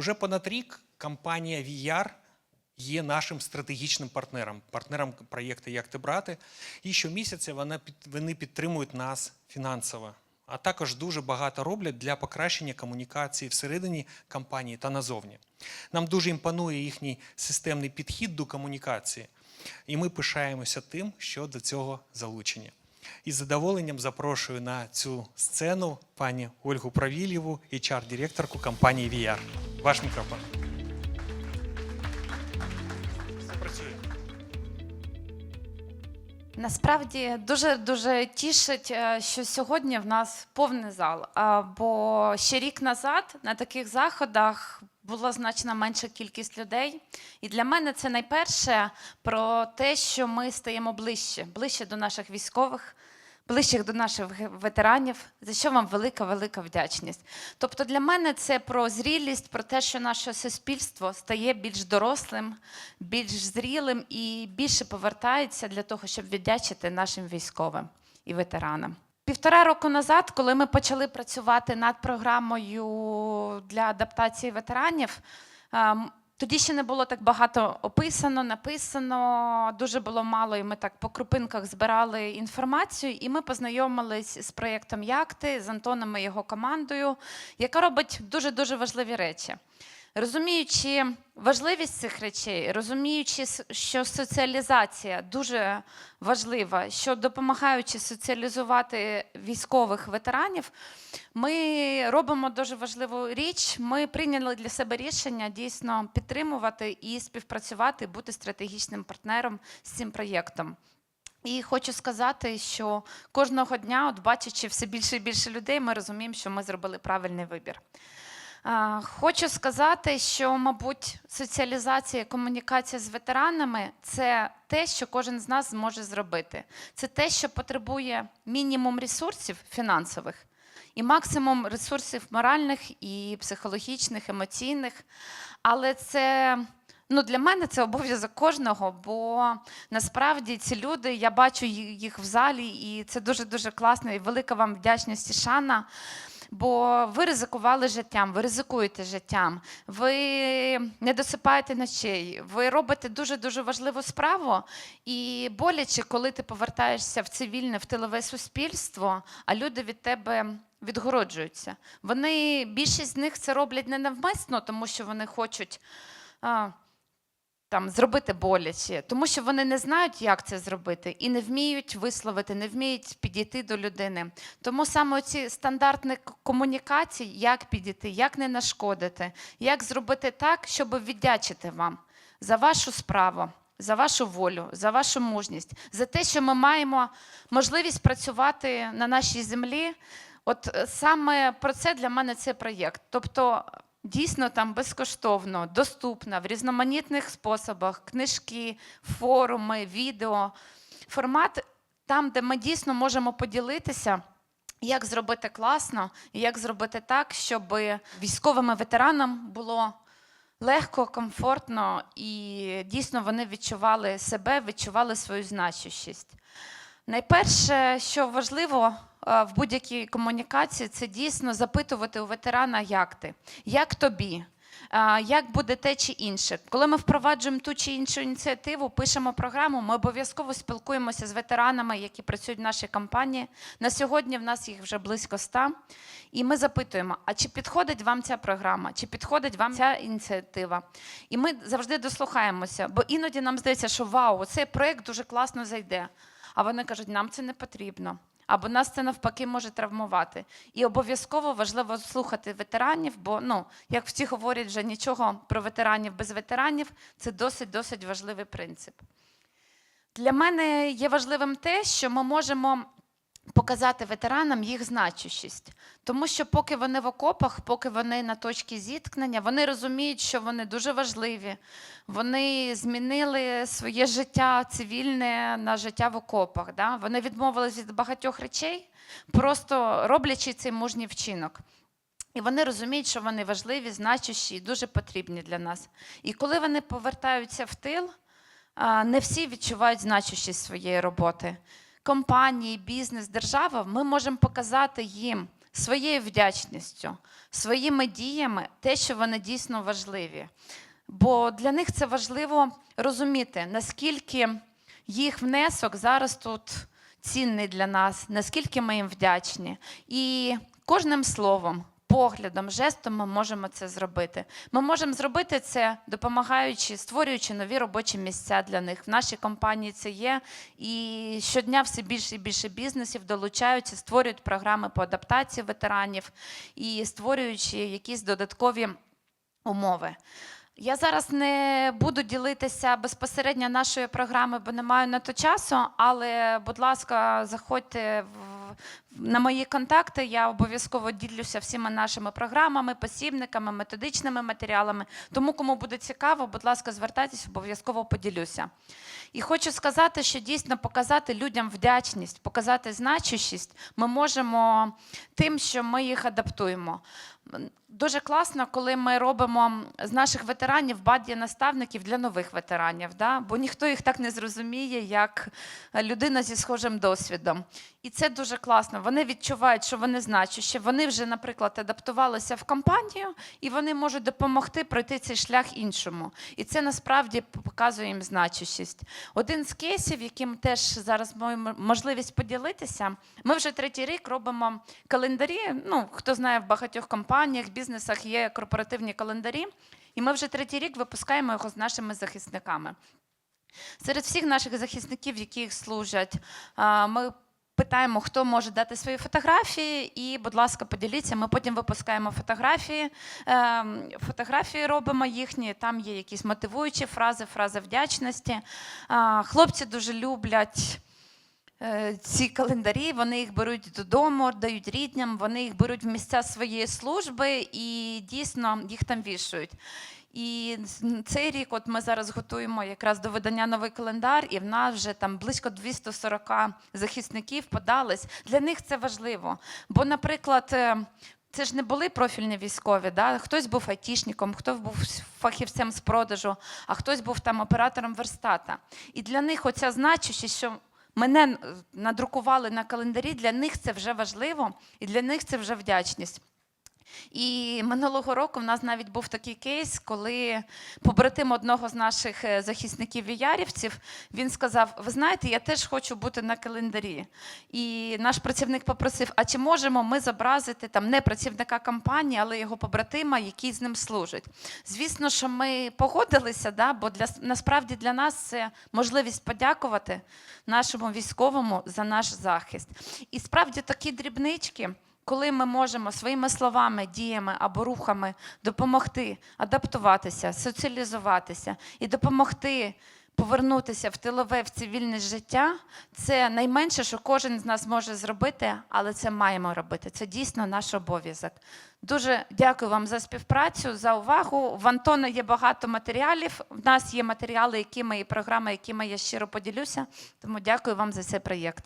Уже понад рік компанія VR є нашим стратегічним партнером, партнером проєкту Як ти брати. І щомісяця вони підтримують нас фінансово. А також дуже багато роблять для покращення комунікації всередині компанії та назовні. Нам дуже імпонує їхній системний підхід до комунікації, і ми пишаємося тим, що до цього залучені. Із задоволенням запрошую на цю сцену пані Ольгу Правілєву, HR-директорку компанії VR. Ваш мікрофон. Насправді дуже дуже тішить, е, що сьогодні в нас повний зал. Бо ще рік назад на таких заходах була значно менша кількість людей. І для мене це найперше про те, що ми стаємо ближче, ближче до наших військових. Ближчих до наших ветеранів, за що вам велика, велика вдячність. Тобто для мене це про зрілість, про те, що наше суспільство стає більш дорослим, більш зрілим і більше повертається для того, щоб віддячити нашим військовим і ветеранам. Півтора року назад, коли ми почали працювати над програмою для адаптації ветеранів, ем, тоді ще не було так багато описано, написано, дуже було мало, і ми так по крупинках збирали інформацію. І ми познайомились з проєктом Якти, з Антоном і його командою, яка робить дуже дуже важливі речі. Розуміючи важливість цих речей, розуміючи, що соціалізація дуже важлива, що допомагаючи соціалізувати військових ветеранів, ми робимо дуже важливу річ. Ми прийняли для себе рішення дійсно підтримувати і співпрацювати, бути стратегічним партнером з цим проєктом. І хочу сказати, що кожного дня, от бачачи все більше і більше людей, ми розуміємо, що ми зробили правильний вибір. Хочу сказати, що, мабуть, соціалізація, комунікація з ветеранами це те, що кожен з нас зможе зробити. Це те, що потребує мінімум ресурсів фінансових і максимум ресурсів моральних і психологічних, емоційних. Але це ну, для мене це обов'язок кожного, бо насправді ці люди, я бачу їх в залі, і це дуже дуже класно. І велика вам вдячність і шана. Бо ви ризикували життям, ви ризикуєте життям, ви не досипаєте ночей, ви робите дуже дуже важливу справу. І боляче, коли ти повертаєшся в цивільне, в тилове суспільство, а люди від тебе відгороджуються. Вони більшість з них це роблять не навмисно, тому що вони хочуть. Там зробити боляче, тому що вони не знають, як це зробити, і не вміють висловити, не вміють підійти до людини. Тому саме ці стандартні комунікації, як підійти, як не нашкодити, як зробити так, щоб віддячити вам за вашу справу. За вашу волю, за вашу мужність, за те, що ми маємо можливість працювати на нашій землі. От е, саме про це для мене цей проєкт. Тобто дійсно там безкоштовно, доступно в різноманітних способах, книжки, форуми, відео. Формат там, де ми дійсно можемо поділитися. Як зробити класно, як зробити так, щоб військовим ветеранам було легко, комфортно і дійсно вони відчували себе, відчували свою значущість. Найперше, що важливо е, в будь-якій комунікації, це дійсно запитувати у ветерана, як ти, як тобі. е, Як буде те чи інше? Коли ми впроваджуємо ту чи іншу ініціативу, пишемо програму, ми обов'язково спілкуємося з ветеранами, які працюють в нашій компанії. На сьогодні в нас їх вже близько ста. І ми запитуємо: а чи підходить вам ця програма, чи підходить вам ця ініціатива? І ми завжди дослухаємося, бо іноді нам здається, що вау, цей проєкт дуже класно зайде. А вони кажуть, нам це не потрібно. Або нас це навпаки може травмувати. І обов'язково важливо слухати ветеранів, бо ну, як всі говорять, вже нічого про ветеранів без ветеранів це досить досить важливий принцип. Для мене є важливим те, що ми можемо показати ветеранам їх значущість. Тому що поки вони в окопах, поки вони на точці зіткнення, вони розуміють, що вони дуже важливі. Вони змінили своє життя цивільне на життя в окопах. Да? Вони відмовились від багатьох речей, просто роблячи цей мужній вчинок. І вони розуміють, що вони важливі, значущі і дуже потрібні для нас. І коли вони повертаються в тил, не всі відчувають значущість своєї роботи. Компанії, бізнес, держава, ми можемо показати їм своєю вдячністю, своїми діями, те, що вони дійсно важливі. Бо для них це важливо розуміти, наскільки їх внесок зараз тут цінний для нас, наскільки ми їм вдячні. І кожним словом, поглядом, жестом ми можемо це зробити. Ми можемо зробити це, допомагаючи, створюючи нові робочі місця для них. В нашій компанії це є. І щодня все більше і більше бізнесів долучаються, створюють програми по адаптації ветеранів і створюючи якісь додаткові умови. Я зараз не буду ділитися безпосередньо нашою програмою, бо не маю на то часу. Але, будь ласка, заходьте в на мої контакти. Я обов'язково ділюся всіма нашими програмами, посібниками, методичними матеріалами. Тому, кому буде цікаво, будь ласка, звертайтесь, обов'язково поділюся. І хочу сказати, що дійсно показати людям вдячність, показати значущість ми можемо тим, що ми їх адаптуємо. Дуже класно, коли ми робимо з наших ветеранів баді наставників для нових ветеранів, да? бо ніхто їх так не зрозуміє, як людина зі схожим досвідом. І це дуже класно. Вони відчувають, що вони значущі. Вони вже, наприклад, адаптувалися в компанію, і вони можуть допомогти пройти цей шлях іншому. І це насправді показує їм значущість. Один з кейсів, яким теж зараз маємо можливість поділитися, ми вже третій рік робимо календарі. Ну, хто знає, в багатьох компаніях, бізнесах є корпоративні календарі, і ми вже третій рік випускаємо його з нашими захисниками. Серед всіх наших захисників, які служать, ми питаємо, хто може дати свої фотографії, і, будь ласка, поділіться. Ми потім випускаємо фотографії. ем, Фотографії робимо їхні. Там є якісь мотивуючі фрази, фрази вдячності. Хлопці дуже люблять. Е, Ці календарі вони їх беруть додому, дають рідням, вони їх беруть в місця своєї служби і дійсно їх там вішають. І цей рік, от ми зараз готуємо якраз до видання новий календар, і в нас вже там близько 240 захисників подались. Для них це важливо. Бо, наприклад, е, це ж не були профільні військові. Да? Хтось був айтішником, хтось був фахівцем з продажу, а хтось був там оператором верстата. І для них оця значущість, що мене е, надрукували на календарі, для них це вже важливо, і для них це вже вдячність. І минулого року в нас навіть був такий кейс, коли побратим одного з наших е, захисників віярівців він сказав: Ви знаєте, я теж хочу бути на календарі. І наш працівник попросив: а чи можемо ми зобразити там не працівника компанії, але його побратима, який з ним служить? Звісно, що ми погодилися, да, бо для насправді для нас це можливість подякувати нашому військовому за наш захист. І справді такі дрібнички коли ми можемо своїми словами, діями або рухами допомогти адаптуватися, соціалізуватися і допомогти повернутися в тилове в цивільне життя, це найменше, що кожен з нас може зробити, але це маємо робити. Це дійсно наш обов'язок. Дуже дякую вам за співпрацю, за увагу. В Антона є багато матеріалів. В нас є матеріали, якими і програми, якими я щиро поділюся. Тому дякую вам за цей проєкт.